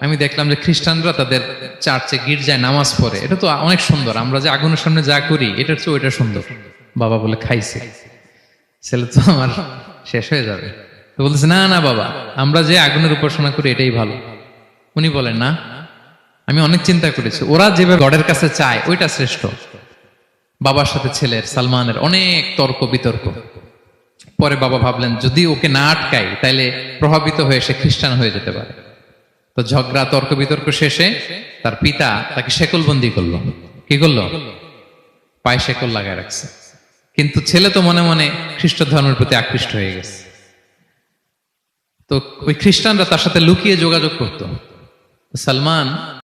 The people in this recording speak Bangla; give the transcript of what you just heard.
আমি দেখলাম যে খ্রিস্টানরা তাদের চার্চে গির্জায় নামাজ পড়ে। এটা তো অনেক সুন্দর। আমরা যে আগুনের সামনে যা করি, এটার চেয়ে ওইটা সুন্দর। বাবা বলে, খাইছে। ছেলে তো আমার শেষ হয়ে যাবে। তো বলতেছে, না না বাবা, আমরা যে আগুনের উপাসনা করি, এটাই ভালো। উনি বলেন, না, আমি অনেক চিন্তা করেছি। ওরা যেভাবে গডের কাছে চায়, ওইটা শ্রেষ্ঠ। বাবার সাথে ছেলের, সালমানের অনেক তর্ক, বিতর্ক। পরে বাবা ভাবলেন, যদি ওকে না আটকাই, তাইলে প্রভাবিত হয়ে সে খ্রিস্টান হয়ে যেতে পারে। তো ঝগড়া, তর্ক বিতর্ক শেষে তার পিতা তাকে শেকলবন্দি করল। কি করল? পায়ে শেকল লাগায় রাখছে। কিন্তু ছেলে তো মনে মনে খ্রিস্ট ধর্মের প্রতি আকৃষ্ট হয়ে গেছে। তো ওই খ্রিস্টানরা তার সাথে লুকিয়ে যোগাযোগ করতো। সালমান